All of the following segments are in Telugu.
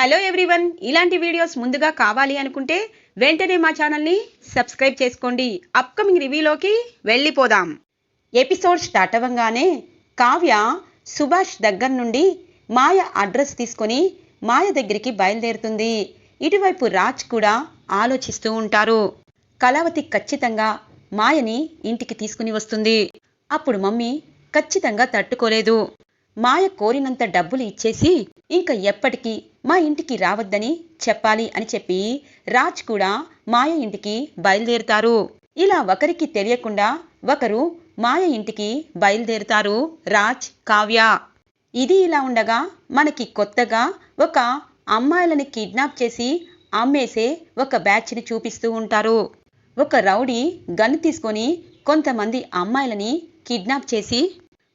హలో ఎవ్రీవన్ ఇలాంటి వీడియోస్ ముందుగా కావాలి అనుకుంటే వెంటనే మా ఛానల్ని సబ్స్క్రైబ్ చేసుకోండి. అప్కమింగ్ రివ్యూలోకి వెళ్ళిపోదాం. ఎపిసోడ్ స్టార్ట్ అవ్వగానే కావ్య సుభాష్ దగ్గర నుండి మాయ అడ్రస్ తీసుకొని మాయ దగ్గరికి బయలుదేరుతుంది. ఇటువైపు రాజ్ కూడా ఆలోచిస్తూ ఉంటారు. కళావతి ఖచ్చితంగా మాయని ఇంటికి తీసుకుని వస్తుంది. అప్పుడు మమ్మీ ఖచ్చితంగా తట్టుకోలేదు. మాయ కోరినంత డబ్బులు ఇచ్చేసి ఇంకా ఎప్పటికీ మా ఇంటికి రావద్దని చెప్పాలి అని చెప్పి రాజ్ కూడా మాయ ఇంటికి బయలుదేరుతారు. ఇలా ఒకరికి తెలియకుండా ఒకరు మాయ ఇంటికి బయలుదేరుతారు రాజ్ కావ్య. ఇది ఇలా ఉండగా మనకి కొత్తగా ఒక అమ్మాయిలని కిడ్నాప్ చేసి అమ్మేసే ఒక బ్యాచ్ని చూపిస్తూ ఉంటారు. ఒక రౌడీ గన్ తీసుకొని కొంతమంది అమ్మాయిలని కిడ్నాప్ చేసి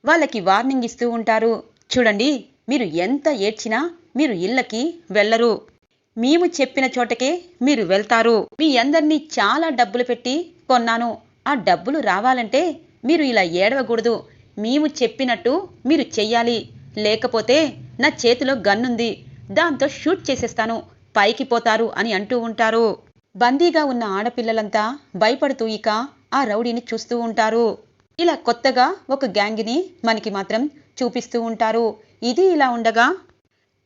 వాళ్ళకి వార్నింగ్ ఇస్తూ ఉంటారు. చూడండి మీరు ఎంత ఏడ్చినా మీరు ఇళ్ళకి వెళ్ళరు. మేము చెప్పిన చోటకే మీరు వెళ్తారు. మీ అందరినీ చాలా డబ్బులు పెట్టి కొన్నాను. ఆ డబ్బులు రావాలంటే మీరు ఇలా ఏడవకూడదు. మేము చెప్పినట్టు మీరు చెయ్యాలి. లేకపోతే నా చేతిలో గన్నుంది. దాంతో షూట్ చేసేస్తాను. పైకి పోతారు అని అంటూ ఉంటారు. బందీగా ఉన్న ఆడపిల్లలంతా భయపడుతూ ఇక ఆ రౌడీని చూస్తూ ఉంటారు. ఇలా కొత్తగా ఒక గ్యాంగ్ని మనకి మాత్రం చూపిస్తూ ఉంటారు. ఇది ఇలా ఉండగా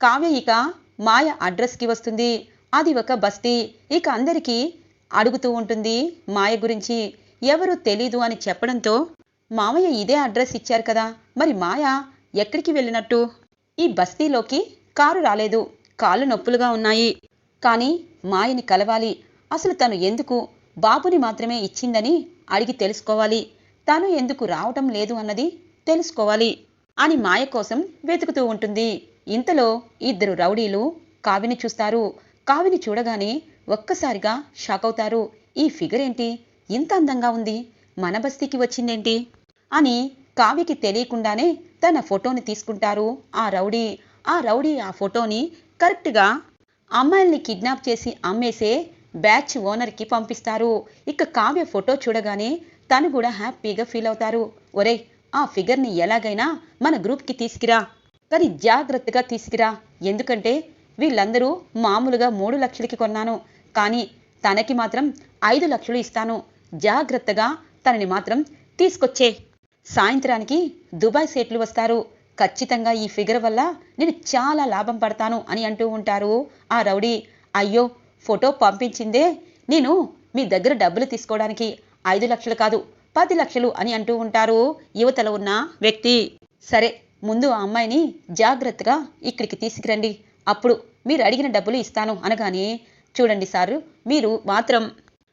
కావ్య ఇక మాయ అడ్రస్కి వస్తుంది. అది ఒక బస్తీ. ఇక అందరికీ అడుగుతూ ఉంటుంది మాయ గురించి. ఎవరు తెలీదు అని చెప్పడంతో మామయ్య ఇదే అడ్రస్ ఇచ్చారు కదా. మరి మాయ ఎక్కడికి వెళ్ళినట్టు? ఈ బస్తీలోకి కారు రాలేదు. కాళ్ళు నొప్పులుగా ఉన్నాయి. కానీ మాయని కలవాలి. అసలు తను ఎందుకు? బాబుని మాత్రమే ఇచ్చిందని అడిగి తెలుసుకోవాలి. తను ఎందుకు రావటం లేదు అన్నది తెలుసుకోవాలి అని మాయ కోసం వెతుకుతూ ఉంటుంది. ఇంతలో ఇద్దరు రౌడీలు కావిని చూస్తారు. కావిని చూడగానే ఒక్కసారిగా షాక్ అవుతారు. ఈ ఫిగర్ ఏంటి? ఇంత అందంగా ఉంది. మన బస్తీకి వచ్చిందేంటి? అని కావ్యకి తెలియకుండానే తన ఫోటోని తీసుకుంటారు ఆ రౌడీ. ఆ రౌడీ ఆ ఫోటోని కరెక్ట్గా అమ్మాయిల్ని కిడ్నాప్ చేసి అమ్మేసే బ్యాచ్ ఓనర్కి పంపిస్తారు. ఇక కావ్య ఫోటో చూడగానే తను కూడా హ్యాపీగా ఫీల్ అవుతారు. ఒరేయ్ ఆ ఫిగర్ని ఎలాగైనా మన గ్రూప్కి తీసుకురా. కానీ జాగ్రత్తగా తీసుకురా. ఎందుకంటే వీళ్ళందరూ మామూలుగా మూడు లక్షలకి కొన్నాను. కానీ తనకి మాత్రం ఐదు లక్షలు ఇస్తాను. జాగ్రత్తగా తనని మాత్రం తీసుకొచ్చే. సాయంత్రానికి దుబాయ్ సేట్లు వస్తారు. ఖచ్చితంగా ఈ ఫిగర్ వల్ల నేను చాలా లాభం పడతాను అని అంటూ ఉంటారు ఆ రౌడీ. అయ్యో ఫోటో పంపించిందే నేను మీ దగ్గర డబ్బులు తీసుకోవడానికి. ఐదు లక్షలు కాదు పది లక్షలు అని అంటూ ఉంటారు యువతలో ఉన్న వ్యక్తి. సరే ముందు ఆ అమ్మాయిని జాగ్రత్తగా ఇక్కడికి తీసుకురండి. అప్పుడు మీరు అడిగిన డబ్బులు ఇస్తాను అనగానే చూడండి సారు మీరు మాత్రం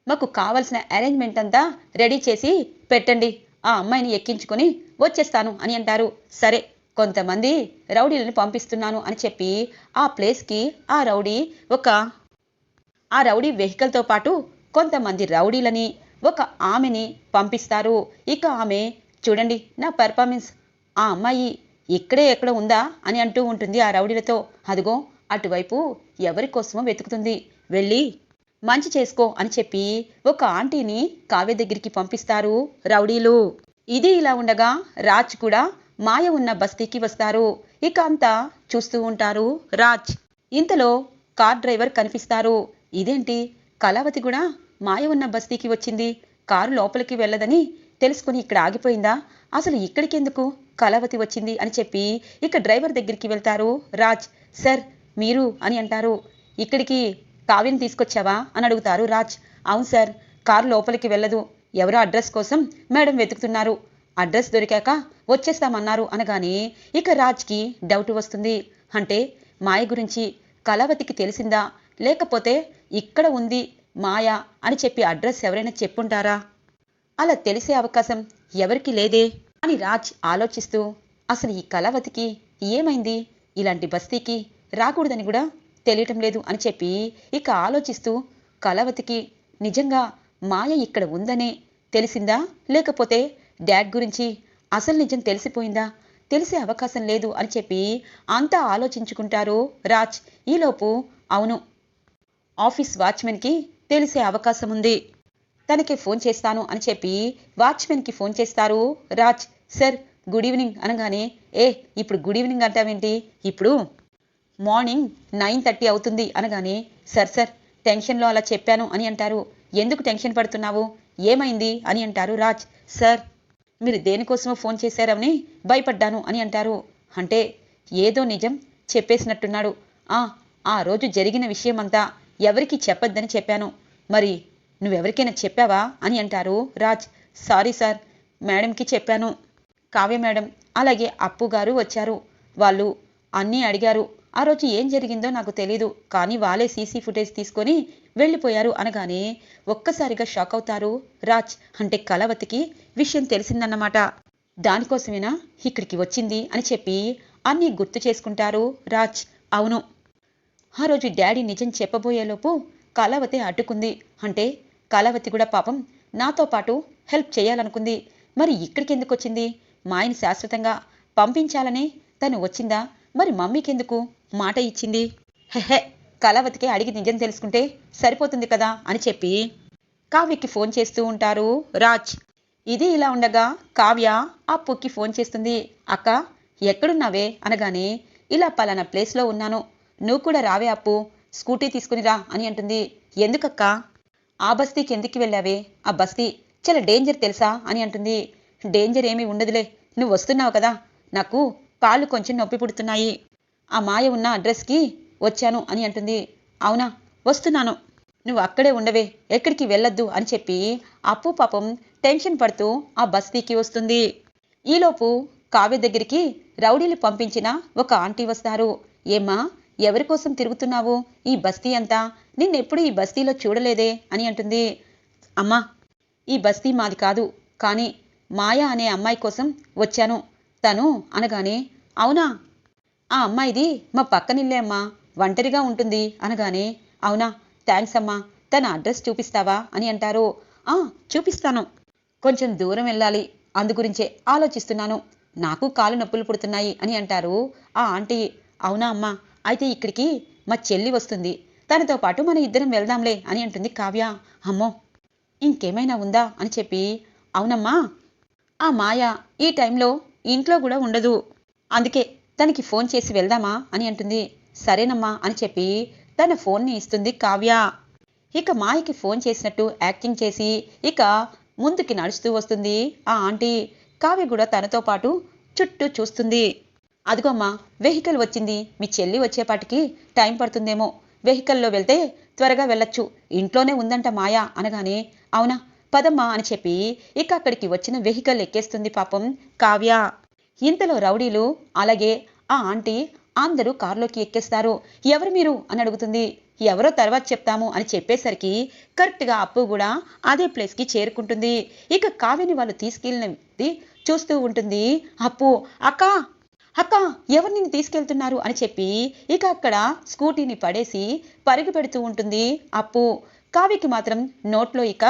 మాకు కావలసిన అరేంజ్మెంట్ అంతా రెడీ చేసి పెట్టండి. ఆ అమ్మాయిని ఎక్కించుకొని వచ్చేస్తాను అని అంటారు. సరే కొంతమంది రౌడీలను పంపిస్తున్నాను అని చెప్పి ఆ ప్లేస్కి ఆ రౌడీ ఒక ఆ రౌడీ వెహికల్తో పాటు కొంతమంది రౌడీలని ఒక ఆమెని పంపిస్తారు. ఇక ఆమె చూడండి నా పెర్ఫార్మెన్స్ ఆ అమ్మాయి ఇక్కడే ఎక్కడ ఉందా అని అంటూ ఉంటుంది ఆ రౌడీలతో. అదిగో అటువైపు ఎవరి కోసమో వెతుకుతుంది. వెళ్ళి మంచి చేసుకో అని చెప్పి ఒక ఆంటీని కావ్య దగ్గరికి పంపిస్తారు రౌడీలు. ఇది ఇలా ఉండగా రాజ్ కూడా మాయ ఉన్న బస్తీకి వస్తారు. ఇక అంతా చూస్తూ ఉంటారు రాజ్. ఇంతలో కార్ డ్రైవర్ కనిపిస్తారు. ఇదేంటి? కళావతి కూడా మాయ ఉన్న బస్తీకి వచ్చింది. కారు లోపలికి వెళ్ళదని తెలుసుకుని ఇక్కడ ఆగిపోయిందా? అసలు ఇక్కడికెందుకు? కళావతి వచ్చింది అని చెప్పి ఇక డ్రైవర్ దగ్గరికి వెళ్తారు. రాజ్ సార్ మీరు అని అంటారు. ఇక్కడికి కావ్యం తీసుకొచ్చావా? అని అడుగుతారు రాజ్. అవును సార్ కారు లోపలికి వెళ్ళదు. ఎవరో అడ్రస్ కోసం మేడం వెతుకుతున్నారు. అడ్రస్ దొరికాక వచ్చేస్తామన్నారు అనగానే ఇక రాజ్కి డౌట్ వస్తుంది. అంటే మాయ గురించి కళావతికి తెలిసిందా? లేకపోతే ఇక్కడ ఉంది మాయ? అని చెప్పి అడ్రస్ ఎవరైనా చెప్పుంటారా? అలా తెలిసే అవకాశం ఎవరికి లేదే. అని రాజ్ ఆలోచిస్తూ అసలు ఈ కళావతికి ఏమైంది? ఇలాంటి బస్తీకి రాకూడదని కూడా తెలియటం లేదు అని చెప్పి ఇక ఆలోచిస్తూ కళావతికి నిజంగా మాయ ఇక్కడ ఉందనే తెలిసిందా? లేకపోతే డాడ్ గురించి అసలు నిజం తెలిసిపోయిందా? తెలిసే అవకాశం లేదు అని చెప్పి అంతా ఆలోచించుకుంటారు రాజ్. ఈలోపు అవును ఆఫీస్ వాచ్మెన్కి తెలిసే అవకాశం ఉంది. తనకి ఫోన్ చేస్తాను అని చెప్పి వాచ్మెన్కి ఫోన్ చేస్తారు. రాజ్ సార్ గుడ్ ఈవినింగ్ అనగానే ఏ ఇప్పుడు గుడ్ ఈవినింగ్ అంటావేంటి? ఇప్పుడు మార్నింగ్ నైన్ థర్టీ అవుతుంది అనగానే సార్ సార్ టెన్షన్లో అలా చెప్పాను అని అంటారు. ఎందుకు టెన్షన్ పడుతున్నావు? ఏమైంది? అని అంటారు రాజ్. సార్ మీరు దేనికోసమో ఫోన్ చేశారని భయపడ్డాను అని అంటారు. అంటే ఏదో నిజం చెప్పేసినట్టున్నాడు. ఆ ఆ రోజు జరిగిన విషయమంతా ఎవరికి చెప్పొద్దని చెప్పాను. మరి నువ్వెవరికైనా చెప్పావా అని అంటారు రాజ్. సారీ సార్ మేడంకి చెప్పాను. కావ్య మేడం అలాగే అప్పు గారు వచ్చారు. వాళ్ళు అన్నీ అడిగారు. ఆ రోజు ఏం జరిగిందో నాకు తెలీదు కానీ వాళ్ళే సీసీ ఫుటేజ్ తీసుకొని వెళ్ళిపోయారు అనగానే ఒక్కసారిగా షాక్ అవుతారు రాజ్. అంటే కలవతికి విషయం తెలిసిందన్నమాట. దానికోసమేనా ఇక్కడికి వచ్చింది అని చెప్పి అన్నీ గుర్తు చేసుకుంటారు రాజ్. అవును. ఆ రోజు డాడీ నిజం చెప్పబోయేలోపు కళావతి అడ్డుకుంది. అంటే కళావతి కూడా పాపం నాతో పాటు హెల్ప్ చేయాలనుకుంది. మరి ఇక్కడికి ఎందుకు వచ్చింది మా ఆయన శాశ్వతంగా పంపించాలని తను వచ్చిందా? మరి మమ్మీకెందుకు మాట ఇచ్చింది? హెహె కళావతికి అడిగి నిజం తెలుసుకుంటే సరిపోతుంది కదా అని చెప్పి కావ్యకి ఫోన్ చేస్తూ ఉంటారు రాజ్. ఇది ఇలా ఉండగా కావ్య అప్పుకి ఫోన్ చేస్తుంది. అక్క ఎక్కడున్నావే? అనగానే ఇలా పలానా ప్లేస్లో ఉన్నాను. నువ్వు కూడా రావే అప్పు. స్కూటీ తీసుకునిరా అని అంటుంది. ఎందుకక్క? ఆ బస్తీకి ఎందుకు వెళ్ళావే? ఆ బస్తీ చాలా డేంజర్ తెలుసా? అని అంటుంది. డేంజర్ ఏమీ ఉండదులే. నువ్వు వస్తున్నావు కదా. నాకు కాళ్ళు కొంచెం నొప్పి పుడుతున్నాయి. ఆ మాయ ఉన్న అడ్రస్కి వచ్చాను అని అంటుంది. అవునా? వస్తున్నాను. నువ్వు అక్కడే ఉండవే. ఎక్కడికి వెళ్ళొద్దు అని చెప్పి అప్పు పాపం టెన్షన్ పడుతూ ఆ బస్తీకి వస్తుంది. ఈలోపు కావ్య దగ్గరికి రౌడీలు పంపించిన ఒక ఆంటీ వస్తారు. ఏమ్మా ఎవరి కోసం తిరుగుతున్నావు? ఈ బస్తీ అంతా నిన్నెప్పుడు ఈ బస్తీలో చూడలేదే అని అంటుంది. అమ్మా ఈ బస్తీ మాది కాదు కానీ మాయా అనే అమ్మాయి కోసం వచ్చాను. తను అనగానే అవునా? ఆ అమ్మాయిది మా పక్కనిల్లే అమ్మా ఒంటరిగా ఉంటుంది అనగానే అవునా? థ్యాంక్స్ అమ్మా తన అడ్రస్ చూపిస్తావా అని అంటారు. ఆ చూపిస్తాను. కొంచెం దూరం వెళ్ళాలి అందుగురించే ఆలోచిస్తున్నాను. నాకు కాలు నొప్పులు పుడుతున్నాయి అని అంటారు ఆ ఆంటీ. అవునా అమ్మా అయితే ఇక్కడికి మా చెల్లి వస్తుంది. తనతో పాటు మన ఇద్దరం వెళ్దాంలే అని అంటుంది కావ్య. అమ్మో! ఇంకేమైనా ఉందా? అని చెప్పి అవునమ్మా! ఆ మాయ ఈ టైంలో ఇంట్లో కూడా ఉండదు. అందుకే తనకి ఫోన్ చేసి వెళ్దామా? అని అంటుంది. సరేనమ్మా! అని చెప్పి తన ఫోన్ని ఇస్తుంది కావ్య. ఇక మాయకి ఫోన్ చేసినట్టు యాక్టింగ్ చేసి ఇక ముందుకి నడుస్తూ వస్తుంది ఆ ఆంటీ. కావ్య కూడా తనతో పాటు చుట్టూ చూస్తుంది. అదిగోమ్మా వెహికల్ వచ్చింది. మీ చెల్లి వచ్చేపాటికి టైం పడుతుందేమో. వెహికల్లో వెళ్తే త్వరగా వెళ్ళొచ్చు. ఇంట్లోనే ఉందంట మాయా అనగానే అవునా? పదమ్మా అని చెప్పి ఇక అక్కడికి వచ్చిన వెహికల్ ఎక్కేస్తుంది పాపం కావ్య. ఇంతలో రౌడీలు అలాగే ఆ ఆంటీ అందరూ కారులోకి ఎక్కేస్తారు. ఎవరు మీరు? అని అడుగుతుంది. ఎవరో తర్వాత చెప్తాము అని చెప్పేసరికి కరెక్ట్గా అప్పు కూడా అదే ప్లేస్కి చేరుకుంటుంది. ఇక కావ్యని వాళ్ళు తీసుకెళ్ళినది చూస్తూ ఉంటుంది. అప్పు అక్క అక్క ఎవరు నిన్ను తీసుకెళ్తున్నారు? అని చెప్పి ఇక అక్కడ స్కూటీని పడేసి పరుగు పెడుతూ ఉంటుంది అప్పు. కావ్యకి మాత్రం నోట్లో ఇక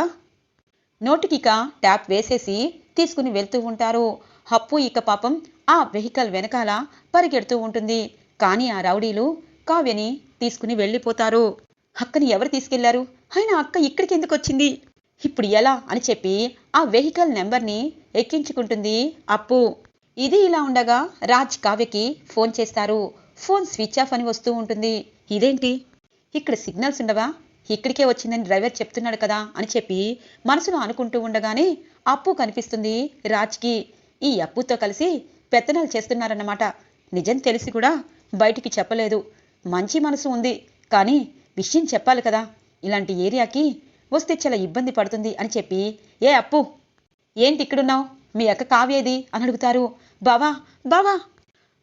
నోటికిక ట్యాప్ వేసేసి తీసుకుని వెళ్తూ ఉంటారు. అప్పు ఇక పాపం ఆ వెహికల్ వెనకాల పరిగెడుతూ ఉంటుంది. కానీ ఆ రౌడీలు కావ్యని తీసుకుని వెళ్ళిపోతారు. అక్కని ఎవరు తీసుకెళ్ళారు? ఆయన అక్క ఇక్కడికి ఎందుకు వచ్చింది? ఇప్పుడు ఎలా? అని చెప్పి ఆ వెహికల్ నెంబర్ని ఎక్కించుకుంటుంది అప్పు. ఇది ఇలా ఉండగా రాజ్ కావ్యకి ఫోన్ చేస్తారు. ఫోన్ స్విచ్ ఆఫ్ అని వస్తూ ఉంటుంది. ఇదేంటి? ఇక్కడ సిగ్నల్స్ ఉండవా? ఇక్కడికే వచ్చిందని డ్రైవర్ చెప్తున్నాడు కదా అని చెప్పి మనసులో అనుకుంటూ ఉండగానే అప్పు కనిపిస్తుంది రాజ్కి. ఈ అప్పుతో కలిసి పెత్తనాలు చేస్తున్నారన్నమాట. నిజం తెలిసి కూడా బయటికి చెప్పలేదు. మంచి మనసు ఉంది. కానీ విషయం చెప్పాలి కదా. ఇలాంటి ఏరియాకి వస్తే చాలా ఇబ్బంది పడుతుంది అని చెప్పి ఏ అప్పు? ఏంటి ఇక్కడున్నావు? మీ అక్క కావ్యేది? అని అడుగుతారు. బావా బావా.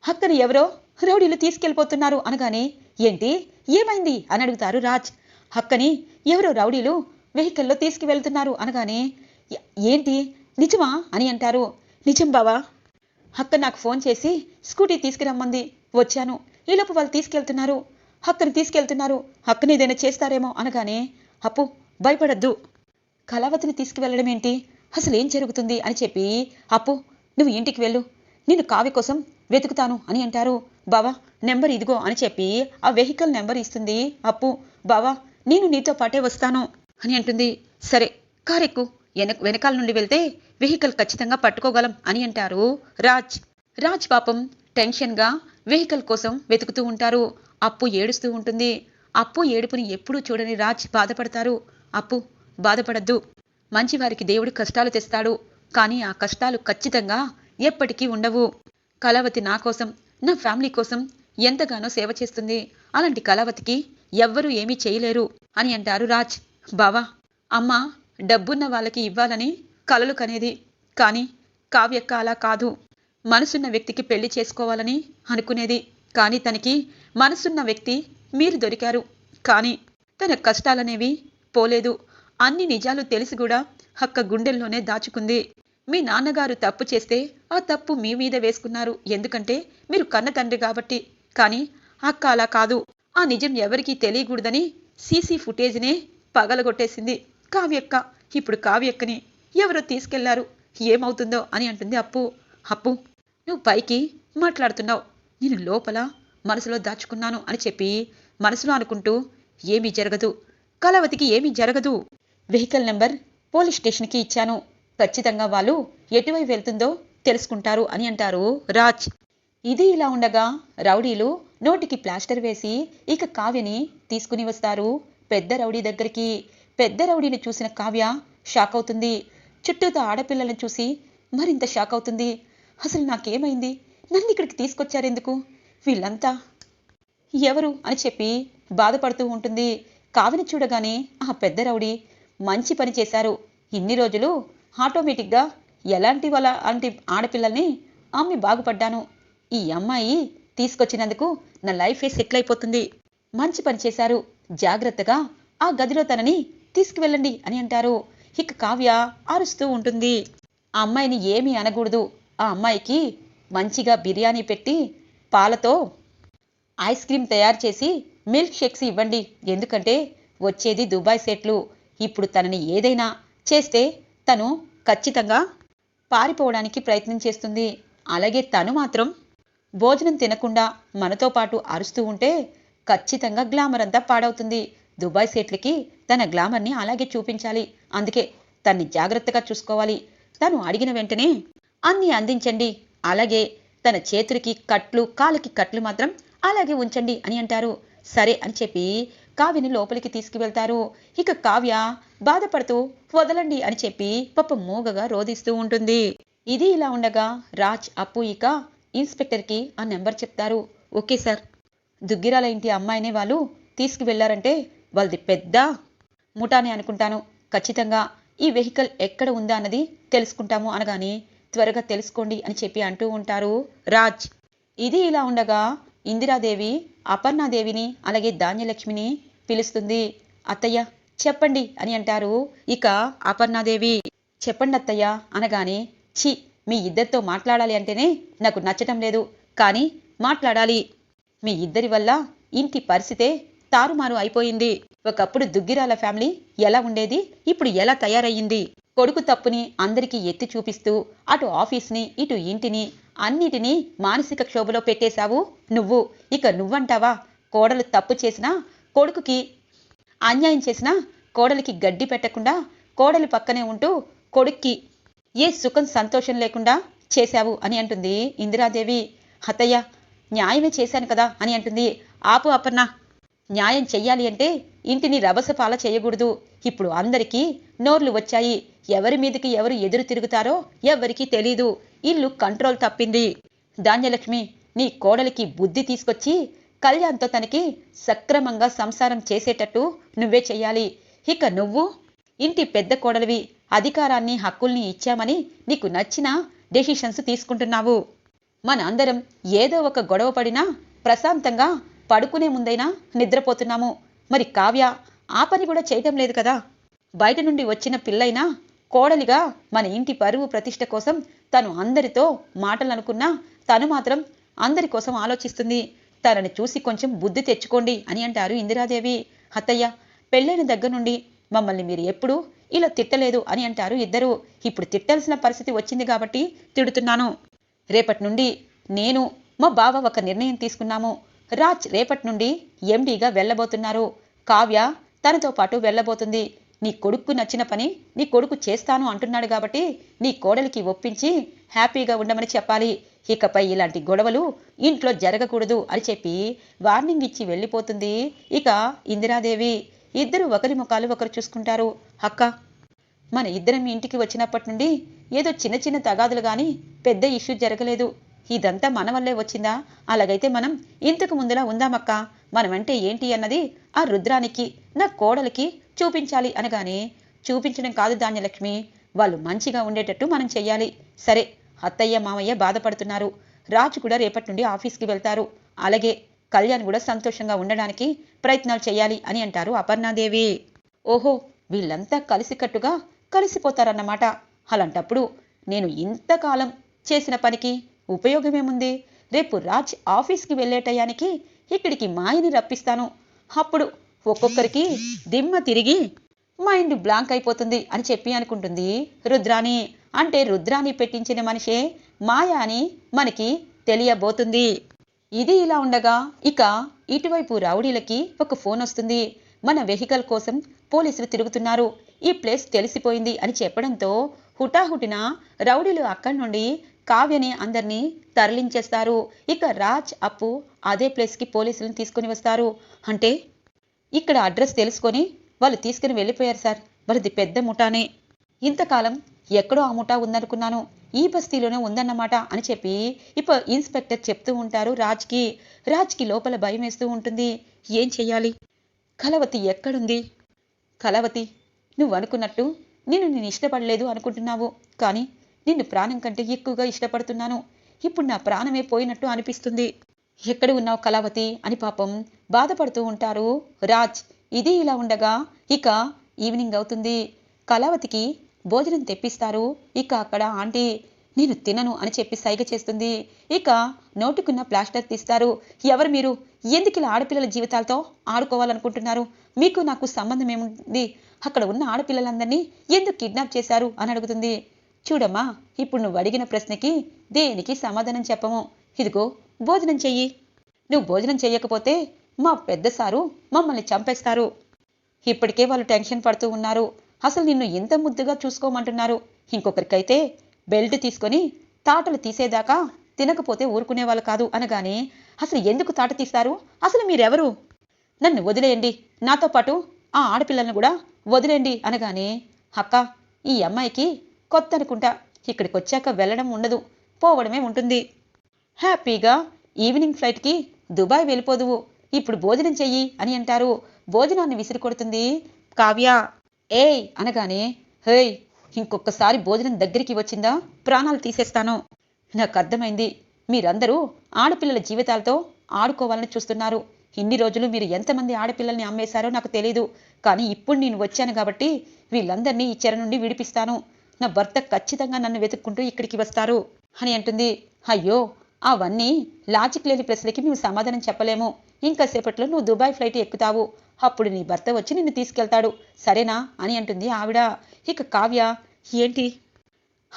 అక్కని ఎవరో రౌడీలు తీసుకెళ్ళిపోతున్నారు అనగానే ఏంటి? ఏమైంది? అని అడుగుతారు రాజ్. అక్కని ఎవరో రౌడీలు వెహికల్లో తీసుకువెళ్తున్నారు అనగానే ఏంటి? నిజమా? అని అంటారు. నిజం బావా. అక్క నాకు ఫోన్ చేసి స్కూటీ తీసుకురమ్మంది. వచ్చాను. ఈలోపు వాళ్ళు తీసుకెళ్తున్నారు. అక్కని తీసుకెళ్తున్నారు. అక్కని ఏదైనా చేస్తారేమో అనగానే అప్పు భయపడద్దు. కళావతిని తీసుకువెళ్ళడం ఏంటి అసలు ఏం జరుగుతుంది? అని చెప్పి అప్పు నువ్వు ఇంటికి వెళ్ళు. నేను కావ్య కోసం వెతుకుతాను అని అంటారు. బావా నెంబర్ ఇదిగో అని చెప్పి ఆ వెహికల్ నెంబర్ ఇస్తుంది. అప్పు బావా నేను నీతో పాటే వస్తాను అని అంటుంది. సరే కారెక్కు. వెనక వెనకాల నుండి వెళ్తే వెహికల్ ఖచ్చితంగా పట్టుకోగలం అని అంటారు రాజ్. రాజ్ పాపం టెన్షన్గా వెహికల్ కోసం వెతుకుతూ ఉంటారు. అప్పు ఏడుస్తూ ఉంటుంది. అప్పు ఏడుపుని ఎప్పుడూ చూడని రాజ్ బాధపడతారు. అప్పు బాధపడద్దు. మంచివారికి దేవుడు కష్టాలు తెస్తాడు. కానీ ఆ కష్టాలు ఖచ్చితంగా ఎప్పటికీ ఉండవు. కళావతి నా కోసం నా ఫ్యామిలీ కోసం ఎంతగానో సేవ చేస్తుంది. అలాంటి కళావతికి ఎవ్వరూ ఏమీ చేయలేరు అని అంటారు రాజ్. బావా అమ్మ డబ్బున్న వాళ్ళకి ఇవ్వాలని కలలు కనేది. కానీ కావ్యక్క అలా కాదు. మనసున్న వ్యక్తికి పెళ్ళి చేసుకోవాలని అనుకునేది. కానీ తనకి మనసున్న వ్యక్తి మీరు దొరికారు. కానీ తన కష్టాలనేవి పోలేదు. అన్ని నిజాలు తెలిసి కూడా హక్క గుండెల్లోనే దాచుకుంది. మీ నాన్నగారు తప్పు చేస్తే ఆ తప్పు మీ మీద వేసుకున్నారు. ఎందుకంటే మీరు కన్న తండ్రి కాబట్టి. కానీ అక్క అలా కాదు. ఆ నిజం ఎవరికీ తెలియకూడదని సీసీ ఫుటేజ్నే పగలగొట్టేసింది కావ్యక్క. ఇప్పుడు కావ్యక్కని ఎవరో తీసుకెళ్ళారు? ఏమవుతుందో అని అంటుంది అప్పు. అప్పు నువ్వు పైకి మాట్లాడుతున్నావు. నేను లోపల మనసులో దాచుకున్నాను అని చెప్పి మనసులో అనుకుంటూ ఏమీ జరగదు. కళావతికి ఏమీ జరగదు. వెహికల్ నెంబర్ పోలీస్ స్టేషన్కి ఇచ్చాను. ఖచ్చితంగా వాళ్ళు ఎటువై వెళ్తుందో తెలుసుకుంటారు అని అంటారు రాజ్. ఇది ఇలా ఉండగా రౌడీలు నోటికి ప్లాస్టర్ వేసి ఇక కావ్యని తీసుకుని వస్తారు. పెద్ద రౌడీ దగ్గరికి. పెద్ద రౌడీని చూసిన కావ్య షాక్ అవుతుంది. చుట్టూతో ఆడపిల్లలను చూసి మరింత షాక్ అవుతుంది. అసలు నాకేమైంది? నన్ను ఇక్కడికి తీసుకొచ్చారెందుకు? వీళ్ళంతా ఎవరు అని చెప్పి బాధపడుతూ ఉంటుంది. కావిని చూడగానే ఆ పెద్ద రౌడీ మంచి పని చేశారు. ఇన్ని రోజులు ఆటోమేటిక్గా ఎలాంటి వాళ్ళ అలాంటి ఆడపిల్లల్ని ఆమె బాగుపడ్డాను. ఈ అమ్మాయి తీసుకొచ్చినందుకు నా లైఫే సెటిల్ అయిపోతుంది మంచి పని చేశారు. జాగ్రత్తగా ఆ గదిలో తనని తీసుకువెళ్ళండి అని అంటారు. ఇక కావ్య అరుస్తూ ఉంటుంది. ఆ అమ్మాయిని ఏమీ అనకూడదు. ఆ అమ్మాయికి మంచిగా బిర్యానీ పెట్టి పాలతో ఐస్ క్రీమ్ తయారు చేసి మిల్క్ షేక్స్ ఇవ్వండి. ఎందుకంటే వచ్చేది దుబాయ్ సెట్లు. ఇప్పుడు తనని ఏదైనా చేస్తే తను ఖచ్చితంగా పారిపోవడానికి ప్రయత్నం చేస్తుంది. అలాగే తను మాత్రం భోజనం తినకుండా మనతో పాటు అరుస్తూ ఉంటే ఖచ్చితంగా గ్లామర్ అంతా పాడవుతుంది. దుబాయ్ సేట్లకి తన గ్లామర్ని అలాగే చూపించాలి. అందుకే తన్ని జాగ్రత్తగా చూసుకోవాలి. తను అడిగిన వెంటనే అన్నీ అందించండి. అలాగే తన చేతులకి కట్లు కాలికి కట్లు మాత్రం అలాగే ఉంచండి అని అంటారు. సరే అని చెప్పి కావ్యని లోపలికి తీసుకువెళ్తారు. ఇక కావ్య బాధపడుతూ వదలండి అని చెప్పి పాప మూగగా రోధిస్తూ ఉంటుంది. ఇది ఇలా ఉండగా రాజ్ అప్పు ఇక ఇన్స్పెక్టర్కి ఆ నెంబర్ చెప్తారు. Okay sir. దుగ్గిరాల ఇంటి అమ్మాయినే వాళ్ళు తీసుకువెళ్ళారంటే వాళ్ళది పెద్ద ముఠానే అనుకుంటాను. ఖచ్చితంగా ఈ వెహికల్ ఎక్కడ ఉందా అన్నది తెలుసుకుంటాము అనగానే త్వరగా తెలుసుకోండి అని చెప్పి అంటూ ఉంటారు రాజ్. ఇది ఇలా ఉండగా ఇందిరాదేవి అపర్ణాదేవిని అలాగే ధాన్యలక్ష్మిని పిలుస్తుంది. అత్తయ్య చెప్పండి అని అంటారు. ఇక అపర్ణాదేవి చెప్పండి అత్తయ్య అనగానే ఛీ మీ ఇద్దరితో మాట్లాడాలి అంటేనే నాకు నచ్చటం లేదు. కానీ మాట్లాడాలి. మీ ఇద్దరి వల్ల ఇంటి పరిస్థితే తారుమారు అయిపోయింది. ఒకప్పుడు దుగ్గిరాల ఫ్యామిలీ ఎలా ఉండేది? ఇప్పుడు ఎలా తయారయ్యింది? కొడుకు తప్పుని అందరికీ ఎత్తి చూపిస్తూ అటు ఆఫీస్ని ఇటు ఇంటిని అన్నిటినీ మానసిక క్షోభలో పెట్టేశావు నువ్వు. ఇక నువ్వంటావా? కోడలు తప్పు చేసినా కొడుకుకి అన్యాయం చేసినా కోడలికి గడ్డి పెట్టకుండా కోడలి పక్కనే ఉంటూ కొడుక్కి ఏ సుఖం సంతోషం లేకుండా చేశావు అని అంటుంది ఇందిరాదేవి. హతయ్య న్యాయమే చేశాను కదా అని అంటుంది. ఆపు అపర్ణ న్యాయం చెయ్యాలి అంటే ఇంటిని రభసపాల చేయకూడదు. ఇప్పుడు అందరికీ నోర్లు వచ్చాయి. ఎవరి మీదకి ఎవరు ఎదురు తిరుగుతారో ఎవరికీ తెలీదు. ఇల్లు కంట్రోల్ తప్పింది. ధాన్యలక్ష్మి నీ కోడలికి బుద్ధి తీసుకొచ్చి కళ్యాణ్తో తనకి సక్రమంగా సంసారం చేసేటట్టు నువ్వే చెయ్యాలి. ఇక నువ్వు ఇంటి పెద్ద కోడలివి. అధికారాన్ని హక్కుల్ని ఇచ్చామని నీకు నచ్చిన డెసిషన్స్ తీసుకుంటున్నావు. మన అందరం ఏదో ఒక గొడవ పడినా ప్రశాంతంగా పడుకునే ముందైనా నిద్రపోతున్నాము. మరి కావ్య ఆ పని కూడా చేయటం లేదు కదా? బయట నుండి వచ్చిన పిల్లైనా కోడలిగా మన ఇంటి పరువు ప్రతిష్ట కోసం తను అందరితో మాటలనుకున్నా తను మాత్రం అందరి కోసం ఆలోచిస్తుంది. తనని చూసి కొంచెం బుద్ధి తెచ్చుకోండి అని అంటారు ఇందిరాదేవి. అత్తయ్య పెళ్ళైన దగ్గర నుండి మమ్మల్ని మీరు ఎప్పుడూ ఇలా తిట్టలేదు అని అంటారు ఇద్దరు. ఇప్పుడు తిట్టాల్సిన పరిస్థితి వచ్చింది కాబట్టి తిడుతున్నాను. రేపటి నుండి నేను మా బావ ఒక నిర్ణయం తీసుకున్నాము. రాజ్ రేపటి నుండి ఎండీగా వెళ్ళబోతున్నారు. కావ్య తనతో పాటు వెళ్ళబోతుంది. నీ కొడుకు నచ్చిన పని నీ కొడుకు చేస్తాను అంటున్నాడు కాబట్టి నీ కోడలికి ఒప్పించి హ్యాపీగా ఉండమని చెప్పాలి. ఇకపై ఇలాంటి గొడవలు ఇంట్లో జరగకూడదు అని చెప్పి వార్నింగ్ ఇచ్చి వెళ్ళిపోతుంది ఇక ఇందిరాదేవి. ఇద్దరు ఒకరి ముఖాలు ఒకరు చూసుకుంటారు. అక్క మన ఇద్దరం ఇంటికి వచ్చినప్పటి నుండి ఏదో చిన్న చిన్న తగాదులు కానీ పెద్ద ఇష్యూ జరగలేదు. ఇదంతా మన వల్లే వచ్చిందా? అలాగైతే మనం ఇంతకు ముందులా ఉందామక్క. మనమంటే ఏంటి అన్నది ఆ రుద్రానికి నా కోడలికి చూపించాలి అనగానే చూపించడం కాదు ధాన్యలక్ష్మి. వాళ్ళు మంచిగా ఉండేటట్టు మనం చెయ్యాలి. సరే అత్తయ్య మామయ్య బాధపడుతున్నారు. రాజు కూడా రేపటి నుండి ఆఫీస్కి వెళ్తారు. అలాగే కళ్యాణ్ కూడా సంతోషంగా ఉండడానికి ప్రయత్నాలు చేయాలి అని అంటారు అపర్ణాదేవి. ఓహో వీళ్ళంతా కలిసికట్టుగా కలిసిపోతారన్నమాట. అలాంటప్పుడు నేను ఇంతకాలం చేసిన పనికి ఉపయోగమేముంది? రేపు రాజ్ ఆఫీస్కి వెళ్ళే టయానికి ఇక్కడికి మాయని రప్పిస్తాను. అప్పుడు ఒక్కొక్కరికి దిమ్మ తిరిగి మైండ్ బ్లాంక్ అయిపోతుంది అని చెప్పి అనుకుంటుంది రుద్రాని అంటే రుద్రాని పెట్టించిన మనిషే మాయా అని మనకి తెలియబోతుంది. ఇది ఇలా ఉండగా ఇక ఇటువైపు రౌడీలకి ఒక ఫోన్ వస్తుంది. మన వెహికల్ కోసం పోలీసులు తిరుగుతున్నారు. ఈ ప్లేస్ తెలిసిపోయింది అని చెప్పడంతో హుటాహుటిన రౌడీలు అక్కడి నుండి కావ్యని అందరినీ తరలించేస్తారు. ఇక రాజ్ అప్పు అదే ప్లేస్కి పోలీసులను తీసుకుని వస్తారు. అంటే ఇక్కడ అడ్రస్ తెలుసుకొని వాళ్ళు తీసుకుని వెళ్ళిపోయారు సార్. వాళ్ళది పెద్ద ముఠానే. ఇంతకాలం ఎక్కడో ఆ ముఠా ఉందనుకున్నాను. ఈ బస్తీలోనే ఉందన్నమాట అని చెప్పి ఇప్ప ఇన్స్పెక్టర్ చెప్తూ ఉంటారు రాజ్కి. రాజ్కి లోపల భయం వేస్తూ ఉంటుంది. ఏం చెయ్యాలి? కలవతి ఎక్కడుంది? కలవతి నువ్వు అనుకున్నట్టు నిన్ను నేను ఇష్టపడలేదు అనుకుంటున్నావు. కానీ నిన్ను ప్రాణం కంటే ఎక్కువగా ఇష్టపడుతున్నాను. ఇప్పుడు నా ప్రాణమే పోయినట్టు అనిపిస్తుంది. ఎక్కడ ఉన్నావు కళావతి? అని పాపం బాధపడుతూ ఉంటారు రాజ్. ఇది ఇలా ఉండగా ఇక ఈవినింగ్ అవుతుంది. కళావతికి భోజనం తెప్పిస్తారు. ఇక అక్కడ ఆంటీ నేను తినను అని చెప్పి సైగ చేస్తుంది. ఇక నోటికున్న ప్లాస్టర్ తీస్తారు. ఎవరు మీరు? ఎందుకు ఇలా ఆడపిల్లల జీవితాలతో ఆడుకోవాలనుకుంటున్నారు? మీకు నాకు సంబంధం ఏముంది? అక్కడ ఉన్న ఆడపిల్లలందరినీ ఎందుకు కిడ్నాప్ చేశారు? అని అడుగుతుంది. చూడమ్మా ఇప్పుడు నువ్వు అడిగిన ప్రశ్నకి దేనికి సమాధానం చెప్పము? ఇదిగో భోజనం చెయ్యి. నువ్వు భోజనం చేయకపోతే మా పెద్ద సారు మమ్మల్ని చంపేస్తారు. ఇప్పటికే వాళ్ళు టెన్షన్ పడుతూ ఉన్నారు. అసలు నిన్ను ఇంత ముద్దుగా చూసుకోమంటున్నారు. ఇంకొకరికైతే బెల్ట్ తీసుకొని తాటలు తీసేదాకా తినకపోతే ఊరుకునేవాళ్ళు కాదు అనగానే అసలు ఎందుకు తాట తీస్తారు? అసలు మీరెవరు? నన్ను వదిలేయండి. నాతో పాటు ఆ ఆడపిల్లలను కూడా వదిలేండి అనగానే అక్క ఈ అమ్మాయికి కొత్త అనుకుంటా ఇక్కడికి వచ్చాక వెళ్ళడం ఉండదు. పోవడమే ఉంటుంది. హ్యాపీగా ఈవినింగ్ ఫ్లైట్కి దుబాయ్ వెళ్ళిపోదువు. ఇప్పుడు భోజనం చెయ్యి అని అంటారు. భోజనాన్ని విసిరి కొడుతుంది కావ్య. ఏయ్! అనగానే హేయ్! ఇంకొకసారి భోజనం దగ్గరికి వచ్చిందా? ప్రాణాలు తీసేస్తాను. నాకు అర్థమైంది. మీరందరూ ఆడపిల్లల జీవితాలతో ఆడుకోవాలని చూస్తున్నారు. ఇన్ని రోజులు మీరు ఎంతమంది ఆడపిల్లల్ని అమ్మేశారో నాకు తెలీదు. కానీ ఇప్పుడు నేను వచ్చాను కాబట్టి వీళ్ళందరినీ ఈ చెర నుండి విడిపిస్తాను. నా భర్త ఖచ్చితంగా నన్ను వెతుక్కుంటూ ఇక్కడికి వస్తారు అని అంటుంది. అయ్యో! అవన్నీ లాజిక్ లేని ప్రశ్నలకి మేము సమాధానం చెప్పలేము. ఇంకా సేపట్లో నువ్వు దుబాయ్ ఫ్లైట్ ఎక్కుతావు. అప్పుడు నీ భర్త వచ్చి నిన్ను తీసుకెళ్తాడు. సరేనా? అని అంటుంది ఆవిడ. ఇక కావ్య ఏంటి?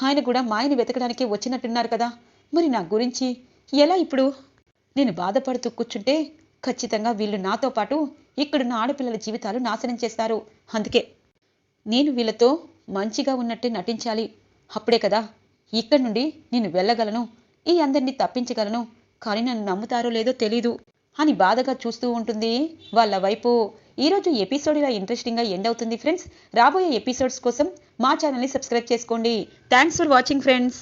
ఆయన కూడా మాయని వెతకడానికి వచ్చినట్టున్నారు కదా. మరి నా గురించి ఎలా ఇప్పుడు? నేను బాధపడుతూ కూర్చుంటే ఖచ్చితంగా వీళ్ళు నాతో పాటు ఇక్కడున్న ఆడపిల్లల జీవితాలు నాశనం చేస్తారు. అందుకే నేను వీళ్ళతో మంచిగా ఉన్నట్టే నటించాలి. అప్పుడే కదా ఇక్కడి నుండి నేను వెళ్ళగలను. ఈ అందరినీ తప్పించగలను? కానీ నన్ను నమ్ముతారో లేదో తెలీదు. అని బాధగా చూస్తూ ఉంటుంది వాళ్ళ వైపు. ఈరోజు ఎపిసోడ్ ఇలా ఇంట్రెస్టింగ్గా ఎండ్ అవుతుంది ఫ్రెండ్స్. రాబోయే ఎపిసోడ్స్ కోసం మా ఛానల్ని సబ్స్క్రైబ్ చేసుకోండి. Thanks for watching friends.